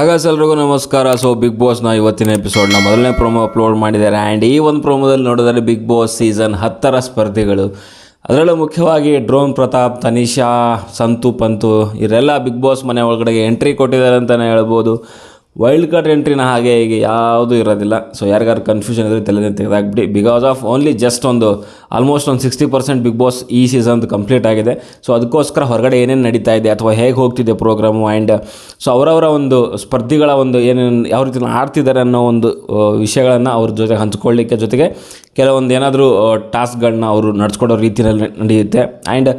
ಹಾಗಾಸ್ ಎಲ್ರಿಗೂ ನಮಸ್ಕಾರ. So big ಬಾಸ್ನ ಇವತ್ತಿನ ಎಪಿಸೋಡ್ನ ಮೊದಲನೇ ಪ್ರೊಮೋ ಅಪ್ಲೋಡ್ ಮಾಡಿದ್ದಾರೆ. ಆ್ಯಂಡ್ ಈ ಒಂದು ಪ್ರೊಮೋದಲ್ಲಿ ನೋಡಿದರೆ ಬಿಗ್ ಬಾಸ್ ಸೀಸನ್ ಹತ್ತರ ಸ್ಪರ್ಧಿಗಳು. ಅದರಲ್ಲೂ ಮುಖ್ಯವಾಗಿ ಡ್ರೋನ್ ಪ್ರತಾಪ್, ತನಿಷಾ, ಸಂತು, ಪಂತು, ಇವರೆಲ್ಲ ಬಿಗ್ ಬಾಸ್ ಮನೆ ಒಳಗಡೆಗೆ ಎಂಟ್ರಿ ಕೊಟ್ಟಿದ್ದಾರೆ ಅಂತಲೇ ಹೇಳ್ಬೋದು. ವೈಲ್ಡ್ ಕಾರ್ಡ್ ಎಂಟ್ರಿನ ಹಾಗೆ ಹೀಗೆ ಯಾವುದೂ ಇರೋದಿಲ್ಲ. ಸೊ ಯಾರಿಗಾರು ಕನ್ಫ್ಯೂಷನ್ ಇದ್ದರೆ ತಲೆನೇ ತೆಗೆದಾಕ್ಬಿಡಿ. ಬಿಕಾಸ್ ಆಫ್ ಓನ್ಲಿ ಜಸ್ಟ್ ಒಂದು ಆಲ್ಮೋಸ್ಟ್ ಒಂದು ಸಿಕ್ಸ್ಟಿ ಪರ್ಸೆಂಟ್ ಬಿಗ್ ಬಾಸ್ ಈ ಸೀಸನ್ ಕಂಪ್ಲೀಟ್ ಆಗಿದೆ. ಸೊ ಅದಕ್ಕೋಸ್ಕರ ಹೊರಗಡೆ ಏನೇನು ನಡೀತಾ ಇದೆ ಅಥವಾ ಹೇಗೆ ಹೋಗ್ತಿದೆ ಪ್ರೋಗ್ರಾಮು ಆ್ಯಂಡ್ ಸೊ ಅವರವರ ಒಂದು ಸ್ಪರ್ಧಿಗಳ ಒಂದು ಏನೇನು, ಯಾವ ರೀತಿ ಆಡ್ತಿದ್ದಾರೆ ಅನ್ನೋ ಒಂದು ವಿಷಯಗಳನ್ನು ಅವ್ರ ಜೊತೆ ಹಂಚ್ಕೊಳ್ಳಿಕ್ಕೆ ಜೊತೆಗೆ ಕೆಲವೊಂದು ಏನಾದರೂ ಟಾಸ್ಕ್ಗಳನ್ನ ಅವರು ನಡ್ಸ್ಕೊಡೋ ರೀತಿಯಲ್ಲಿ ನಡೆಯುತ್ತೆ. ಆ್ಯಂಡ್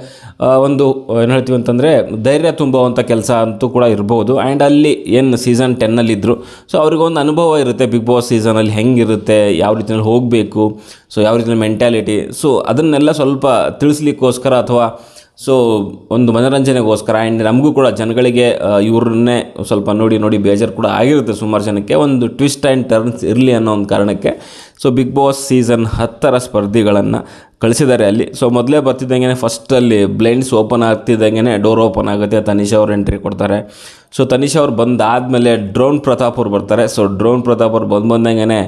ಒಂದು, ಏನು ಹೇಳ್ತೀವಿ ಅಂತಂದರೆ ಧೈರ್ಯ ತುಂಬುವಂಥ ಕೆಲಸ ಅಂತೂ ಕೂಡ ಇರ್ಬೋದು. ಆ್ಯಂಡ್ ಅಲ್ಲಿ ಏನು ಸೀಸನ್ ಟೆನ್ನಲ್ಲಿದ್ದರು ಸೊ ಅವ್ರಿಗೊಂದು ಅನುಭವ ಇರುತ್ತೆ ಬಿಗ್ ಬಾಸ್ ಸೀಸನಲ್ಲಿ ಹೆಂಗಿರುತ್ತೆ, ಯಾವ ರೀತಿಯಲ್ಲಿ ಹೋಗಬೇಕು ಸೊ ಯಾವ ರೀತಿಯಲ್ಲಿ ಮೆಂಟ್ಯಾಲಿಟಿ ಸೊ ಅದನ್ನೆಲ್ಲ ಸ್ವಲ್ಪ ತಿಳಿಸ್ಲಿಕ್ಕೋಸ್ಕರ ಅಥವಾ ಸೊ ಒಂದು ಮನೋರಂಜನೆಗೋಸ್ಕರ ಆ್ಯಂಡ್ ನಮಗೂ ಕೂಡ ಜನಗಳಿಗೆ ಇವ್ರನ್ನೇ ಸ್ವಲ್ಪ ನೋಡಿ ನೋಡಿ ಬೇಜಾರು ಕೂಡ ಆಗಿರುತ್ತೆ ಸುಮಾರು ಜನಕ್ಕೆ. ಒಂದು ಟ್ವಿಸ್ಟ್ ಆ್ಯಂಡ್ ಟರ್ನ್ಸ್ ಇರಲಿ ಅನ್ನೋ ಒಂದು ಕಾರಣಕ್ಕೆ. ಸೊ ಬಿಗ್ ಬಾಸ್ ಸೀಸನ್ ಹತ್ತರ ಸ್ಪರ್ಧಿಗಳನ್ನು ಕಳಿಸಿದ್ದಾರೆ ಅಲ್ಲಿ. ಸೊ ಮೊದಲೇ ಬರ್ತಿದ್ದಂಗೆ ಫಸ್ಟಲ್ಲಿ ಬ್ಲೈಂಡ್ಸ್ ಓಪನ್ ಆಗ್ತಿದ್ದಂಗೆ ಡೋರ್ ಓಪನ್ ಆಗುತ್ತೆ. ತನಿಷಾ ಅವ್ರು ಎಂಟ್ರಿ ಕೊಡ್ತಾರೆ. ಸೊ ತನಿಷಾ ಅವ್ರು ಬಂದಾದಮೇಲೆ ಡ್ರೋನ್ ಪ್ರತಾಪ್ ಅವ್ರು ಬರ್ತಾರೆ. ಸೊ ಡ್ರೋನ್ ಪ್ರತಾಪ್ ಅವ್ರು ಬಂದು ಬಂದಂಗೆ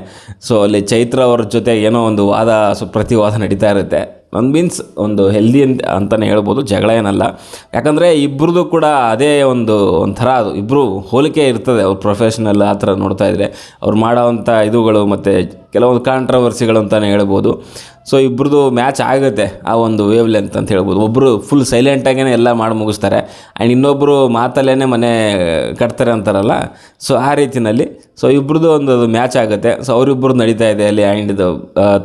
ಸೊ ಅಲ್ಲಿ ಚೈತ್ರ ಅವ್ರ ಜೊತೆ ಏನೋ ಒಂದು ವಾದ ಸೊ ಪ್ರತಿವಾದ ನಡೀತಾ ಇರುತ್ತೆ. ಒಂದು ಮೀನ್ಸ್ ಒಂದು ಹೆಲ್ದಿ ಅಂತ ಅಂತಲೇ ಹೇಳ್ಬೋದು, ಜಗಳ ಏನಲ್ಲ. ಯಾಕಂದರೆ ಇಬ್ಬರದು ಕೂಡ ಅದೇ ಒಂದು, ಒಂಥರ ಅದು ಇಬ್ಬರು ಹೋಲಿಕೆ ಇರ್ತದೆ, ಅವ್ರ ಪ್ರೊಫೆಷ್ನಲ್ ಆ ಥರ ನೋಡ್ತಾ ಇದ್ದರೆ ಅವ್ರು ಮಾಡೋವಂಥ ಇದುಗಳು ಮತ್ತು ಕೆಲವೊಂದು ಕಾಂಟ್ರವರ್ಸಿಗಳು ಅಂತಲೇ ಹೇಳ್ಬೋದು. ಸೊ ಇಬ್ರದ್ದು ಮ್ಯಾಚ್ ಆಗುತ್ತೆ ಆ ಒಂದು ವೇವ್ ಲೆಂತ್ ಅಂತ ಹೇಳ್ಬೋದು. ಒಬ್ಬರು ಫುಲ್ ಸೈಲೆಂಟಾಗೇ ಎಲ್ಲ ಮಾಡಿ ಮುಗಿಸ್ತಾರೆ. ಆ್ಯಂಡ್ ಇನ್ನೊಬ್ಬರು ಮಾತಲ್ಲೇ ಮನೆ ಕಟ್ತಾರೆ ಅಂತಾರಲ್ಲ? ಸೊ ಆ ರೀತಿಯಲ್ಲಿ ಸೊ ಇಬ್ರದ್ದು ಒಂದು ಮ್ಯಾಚ್ ಆಗುತ್ತೆ. ಸೊ ಅವರಿಬ್ಬರು ನಡೀತಾ ಇದೆ ಅಲ್ಲಿ ಆ್ಯಂಡ್ ಇದು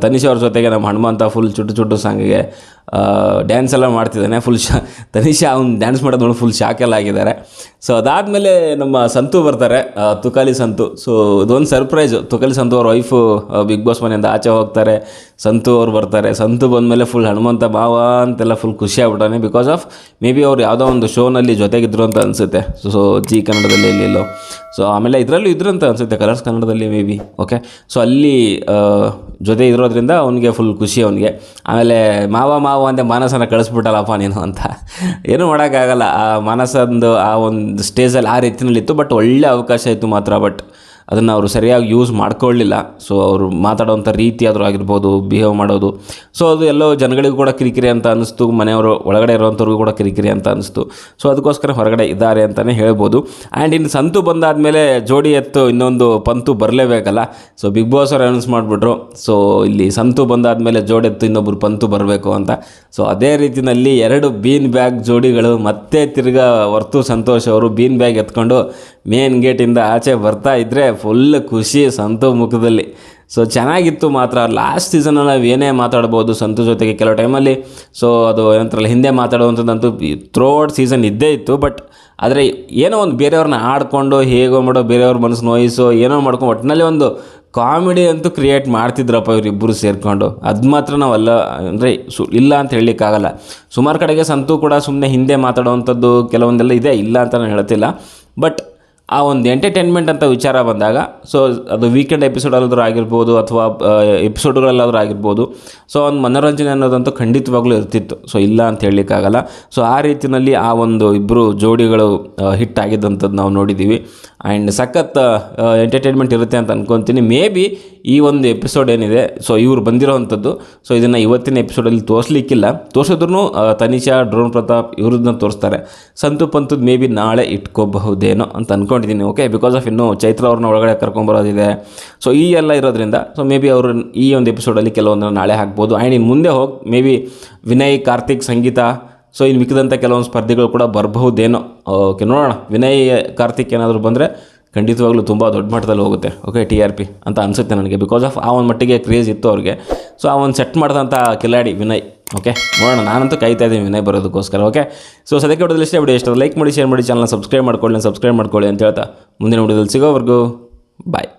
ತನಿಷ್ ಅವ್ರ ಜೊತೆಗೆ ನಮ್ಮ ಹನುಮಂತ ಫುಲ್ ಚುಟ್ಟು ಚುಟ್ಟು ಸಾಂಗಿಗೆ ಡ್ಯಾನ್ಸ್ ಎಲ್ಲ ಮಾಡ್ತಿದ್ದಾನೆ. ಫುಲ್ ಶಾ, ತನಿಷಾ ಅವ್ನು ಡ್ಯಾನ್ಸ್ ಮಾಡೋದು ನೋಡಿ ಫುಲ್ ಶಾಕೆಲ್ಲ ಆಗಿದ್ದಾರೆ. ಸೊ ಅದಾದಮೇಲೆ ನಮ್ಮ ಸಂತು ಬರ್ತಾರೆ. ತುಕಾಲಿ ಸಂತು. ಸೊ ಇದೊಂದು ಸರ್ಪ್ರೈಸು ತುಕಾಲಿ ಸಂತು ಅವ್ರ ವೈಫು ಬಿಗ್ ಬಾಸ್ ಮನೆಯಿಂದ ಆಚೆ ಹೋಗ್ತಾರೆ. ಸಂತು ಅವ್ರು ಬರ್ತಾರೆ. ಸಂತು ಬಂದಮೇಲೆ ಫುಲ್ ಹನುಮಂತ ಭಾವ ಅಂತೆಲ್ಲ ಫುಲ್ ಖುಷಿ ಆಗ್ಬಿಟ್ಟಾನೆ. ಬಿಕಾಸ್ ಆಫ್ ಮೇ ಬಿ ಅವ್ರು ಯಾವುದೋ ಒಂದು ಶೋನಲ್ಲಿ ಜೊತೆಗಿದ್ರು ಅಂತ ಅನಿಸುತ್ತೆ. ಸೊ ಜಿ ಕನ್ನಡದಲ್ಲಿ ಎಲ್ಲಿಲ್ಲೋ ಸೊ ಆಮೇಲೆ ಇದರಲ್ಲೂ ಇದ್ರಂತ ಅನಿಸುತ್ತೆ ಕಲರ್ಸ್ ಕನ್ನಡದಲ್ಲಿ ಮೇ ಬಿ ಓಕೆ ಸೊ ಅಲ್ಲಿ ಜೊತೆ ಇರೋದ್ರಿಂದ ಅವನಿಗೆ ಫುಲ್ ಖುಷಿ ಅವನಿಗೆ. ಆಮೇಲೆ, ಮಾವ ಮಾವ ಅಂದೆ ಮಾನಸನ ಕಳಿಸ್ಬಿಟ್ಟಲ್ಲಪ್ಪ ನೀನು ಅಂತ. ಏನೂ ಮಾಡೋಕ್ಕಾಗಲ್ಲ. ಆ ಮಾನಸಂದು ಆ ಒಂದು ಸ್ಟೇಜಲ್ಲಿ ಆ ರೀತಿಯಲ್ಲಿತ್ತು ಬಟ್ ಒಳ್ಳೆ ಅವಕಾಶ ಇತ್ತು ಮಾತ್ರ ಬಟ್ ಅದನ್ನು ಅವರು ಸರಿಯಾಗಿ ಯೂಸ್ ಮಾಡ್ಕೊಳ್ಳಿಲ್ಲ. ಸೊ ಅವರು ಮಾತಾಡೋವಂಥ ರೀತಿ ಆದರೂ ಆಗಿರ್ಬೋದು ಬಿಹೇವ್ ಮಾಡೋದು. ಸೊ ಅದು ಎಲ್ಲೋ ಜನಗಳಿಗೂ ಕೂಡ ಕಿರಿಕಿರಿ ಅಂತ ಅನ್ನಿಸ್ತು, ಮನೆಯವರು ಒಳಗಡೆ ಇರೋವಂಥವ್ರಿಗೂ ಕೂಡ ಕಿರಿಕಿರಿ ಅಂತ ಅನ್ನಿಸ್ತು. ಸೊ ಅದಕ್ಕೋಸ್ಕರ ಹೊರಗಡೆ ಇದ್ದಾರೆ ಅಂತಲೇ ಹೇಳ್ಬೋದು. ಆ್ಯಂಡ್ ಇನ್ನು ಸಂತು ಬಂದಾದಮೇಲೆ ಜೋಡಿ ಎತ್ತು ಇನ್ನೊಂದು ಪಂತು ಬರಲೇಬೇಕಲ್ಲ. ಸೊ ಬಿಗ್ ಬಾಸ್ ಅವರು ಅನೌನ್ಸ್ ಮಾಡಿಬಿಟ್ರು. ಸೊ ಇಲ್ಲಿ ಸಂತು ಬಂದಾದಮೇಲೆ ಎತ್ತು ಇನ್ನೊಬ್ಬರು ಪಂತು ಬರಬೇಕು ಅಂತ. ಸೊ ಅದೇ ರೀತಿಯಲ್ಲಿ ಎರಡು ಬೀನ್ ಬ್ಯಾಗ್ ಜೋಡಿಗಳು ಮತ್ತೆ ತಿರ್ಗಾ ವರ್ತು ಸಂತೋಷ್ ಅವರು ಬೀನ್ ಬ್ಯಾಗ್ ಎತ್ಕೊಂಡು ಮೇನ್ ಗೇಟಿಂದ ಆಚೆ ಬರ್ತಾ ಇದ್ದರೆ ಫುಲ್ ಖುಷಿ ಸಂತು ಮುಖದಲ್ಲಿ. ಸೊ ಚೆನ್ನಾಗಿತ್ತು ಮಾತ್ರ. ಲಾಸ್ಟ್ ಸೀಸನಲ್ಲಿ ನಾವು ಏನೇ ಮಾತಾಡ್ಬೋದು ಸಂತು ಜೊತೆಗೆ ಕೆಲವು ಟೈಮಲ್ಲಿ ಸೊ ಅದು ಏನಂತಾರಲ್ಲ, ಹಿಂದೆ ಮಾತಾಡುವಂಥದ್ದಂತೂ ಥ್ರೋಟ್ ಸೀಸನ್ ಇದ್ದೇ ಇತ್ತು. ಬಟ್ ಆದರೆ ಏನೋ ಒಂದು ಬೇರೆಯವ್ರನ್ನ ಆಡ್ಕೊಂಡು, ಹೇಗೋ ಮಾಡೋ ಬೇರೆಯವ್ರ ಮನಸ್ಸು ನೋಯಿಸೋ, ಏನೋ ಮಾಡ್ಕೊಂಡು ಒಟ್ಟಿನಲ್ಲಿ ಒಂದು ಕಾಮಿಡಿ ಅಂತೂ ಕ್ರಿಯೇಟ್ ಮಾಡ್ತಿದ್ರಪ್ಪ ಇವರಿಬ್ಬರು ಸೇರಿಕೊಂಡು. ಅದು ಮಾತ್ರ ನಾವಲ್ಲ, ಅಂದರೆ ಸು, ಇಲ್ಲ ಅಂತ ಹೇಳಲಿಕ್ಕಾಗಲ್ಲ. ಸುಮಾರು ಕಡೆಗೆ ಸಂತು ಕೂಡ ಸುಮ್ಮನೆ ಹಿಂದೆ ಮಾತಾಡೋವಂಥದ್ದು ಕೆಲವೊಂದೆಲ್ಲ ಇದೆ, ಇಲ್ಲ ಅಂತ ನಾನು ಹೇಳ್ತಿಲ್ಲ. ಬಟ್ ಆ ಒಂದು ಎಂಟರ್ಟೈನ್ಮೆಂಟ್ ಅಂತ ವಿಚಾರ ಬಂದಾಗ ಸೊ ಅದು ವೀಕೆಂಡ್ ಎಪಿಸೋಡಲ್ಲಾದರೂ ಆಗಿರ್ಬೋದು ಅಥವಾ ಎಪಿಸೋಡ್ಗಳಲ್ಲಾದರೂ ಆಗಿರ್ಬೋದು ಸೊ ಒಂದು ಮನೋರಂಜನೆ ಅನ್ನೋದಂತೂ ಖಂಡಿತವಾಗ್ಲೂ ಇರ್ತಿತ್ತು. ಸೊ ಇಲ್ಲ ಅಂತ ಹೇಳಲಿಕ್ಕಾಗಲ್ಲ. ಸೊ ಆ ರೀತಿಯಲ್ಲಿ ಆ ಒಂದು ಇಬ್ಬರು ಜೋಡಿಗಳು ಹಿಟ್ ಆಗಿದ್ದಂಥದ್ದು ನಾವು ನೋಡಿದ್ದೀವಿ. ಆ್ಯಂಡ್ ಸಖತ್ ಎಂಟರ್ಟೈನ್ಮೆಂಟ್ ಇರುತ್ತೆ ಅಂತ ಅಂದ್ಕೊತೀನಿ ಮೇ ಬಿ ಈ ಒಂದು ಎಪಿಸೋಡ್ ಏನಿದೆ ಸೊ ಇವ್ರು ಬಂದಿರೋವಂಥದ್ದು ಸೊ ಇದನ್ನು ಇವತ್ತಿನ ಎಪಿಸೋಡಲ್ಲಿ ತೋರಿಸ್ಲಿಕ್ಕಿಲ್ಲ. ತೋರಿಸಿದ್ರು ತನಿಷಾ, ಡ್ರೋನ್ ಪ್ರತಾಪ್ ಇವ್ರದ್ದನ್ನ ತೋರಿಸ್ತಾರೆ. ಸಂತು ಪಂತದ್ದು ಮೇ ಬಿ ನಾಳೆ ಇಟ್ಕೋಬಹುದೇನೋ ಅಂತ ಅಂದ್ಕೊಂಡಿದ್ದೀನಿ ಓಕೆ ಬಿಕಾಸ್ ಆಫ್ ಇನ್ನು ಚೈತ್ರ ಅವ್ರನ್ನ ಒಳಗಡೆ ಕರ್ಕೊಂಬರೋದಿದೆ. ಸೊ ಈ ಎಲ್ಲ ಇರೋದ್ರಿಂದ ಸೊ ಮೇ ಬಿ ಅವರು ಈ ಒಂದು ಎಪಿಸೋಡಲ್ಲಿ ಕೆಲವೊಂದನ್ನು ನಾಳೆ ಹಾಕ್ಬೋದು. ಆ್ಯಂಡ್ ಇನ್ನು ಮುಂದೆ ಹೋಗಿ maybe Vinay, Karthik, Sangeetha so ಇನ್ನು ಮಿಕ್ಕಿದಂಥ ಕೆಲವೊಂದು ಸ್ಪರ್ಧಿಗಳು ಕೂಡ ಬರಬಹುದೇನೋ. ಓಕೆ ನೋಡೋಣ. ವಿನಯ್ ಕಾರ್ತಿಕ್ ಏನಾದರೂ ಬಂದರೆ ಖಂಡಿತವಾಗ್ಲೂ ತುಂಬ ದೊಡ್ಡ ಮಟ್ಟದಲ್ಲಿ ಹೋಗುತ್ತೆ. ಓಕೆ ಟಿ ಆರ್ ಪಿ ಅಂತ ಅನಿಸುತ್ತೆ ನನಗೆ ಬಿಕಾಸ್ ಆಫ್ ಆ ಒಂದು ಮಟ್ಟಿಗೆ ಕ್ರೇಜ್ ಇತ್ತು ಅವ್ರಿಗೆ. ಸೊ ಆ ಒಂದು ಸೆಟ್ ಮಾಡಿದಂಥ ಕಿಲಾಡಿ ವಿನಯ್. ಓಕೆ ನೋಡೋಣ. ನಾನಂತೂ ಕಾಯ್ತಾ ಇದ್ದೀನಿ ವಿನಯ್ ಬರೋದಕ್ಕೋಸ್ಕರ. ಓಕೆ ಸೊ ಸದ್ಯಕ್ಕೆ ವಿಡಿಯೋದಲ್ಲಿ ಇಷ್ಟೇ ವಿಡಿಯೋ ಇಷ್ಟ ಲೈಕ್ ಮಾಡಿ ಶೇರ್ ಮಾಡಿ ಚಾನಲ್ ಸಬ್ಸ್ಕ್ರೈಬ್ ಮಾಡ್ಕೊಳ್ಳಿ ಸಬ್ಸ್ಕ್ರೈಬ್ ಮಾಡ್ಕೊಳ್ಳಿ ಅಂತ ಹೇಳ್ತಾ ಮುಂದಿನ ವಿಡಿಯೋದಲ್ಲಿ ಸಿಗೋವರೆಗೂ ಬಾಯ್